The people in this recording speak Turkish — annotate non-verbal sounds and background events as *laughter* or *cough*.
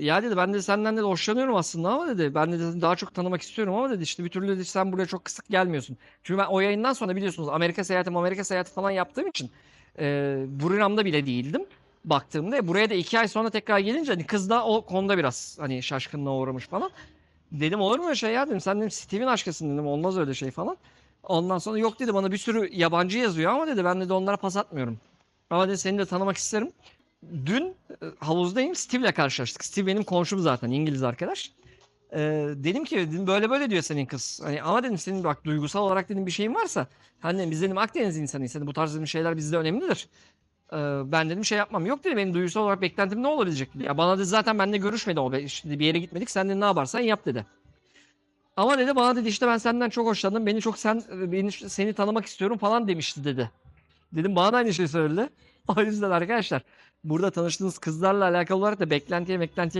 Ya dedi ben de senden de hoşlanıyorum aslında ama dedi ben de daha çok tanımak istiyorum ama dedi işte bir türlü dedi sen buraya çok kısık gelmiyorsun. Çünkü ben o yayından sonra biliyorsunuz Amerika seyahati Amerika seyahati falan yaptığım için e, Buriram'da bile değildim baktığımda. E, Buraya da iki ay sonra tekrar gelince hani kız da o konuda biraz hani şaşkınlığa uğramış falan. Dedim olur mu öyle şey ya dedim sen dedim Steve'in aşkısın dedim olmaz öyle şey falan. Ondan sonra yok dedi bana bir sürü yabancı yazıyor ama dedi ben dedi onlara pas atmıyorum. Ama dedi seni de tanımak isterim. Dün havuzdayım Steve'le karşılaştık. Steve benim komşum zaten İngiliz arkadaş. Ee, dedim ki dedim, böyle böyle diyor senin kız. Hani ama dedim senin bak duygusal olarak dedim bir şeyin varsa. Hani biz dedim Akdeniz insanıyız. Hani bu tarz dedim şeyler bizde önemlidir. Ee, ben dedim şey yapmam. Yok dedi benim duygusal olarak beklentim ne olabilecek? Ya bana dedi zaten benimle görüşmedi o. İşte bir yere gitmedik. Sen de ne yaparsan yap dedi. Ama dedi bana dedi işte ben senden çok hoşlandım. Beni çok sen beni seni tanımak istiyorum falan demişti dedi. Dedim bana da aynı şeyi söyledi. *laughs* O yüzden arkadaşlar burada tanıştığınız kızlarla alakalı olarak da beklentiye beklentiye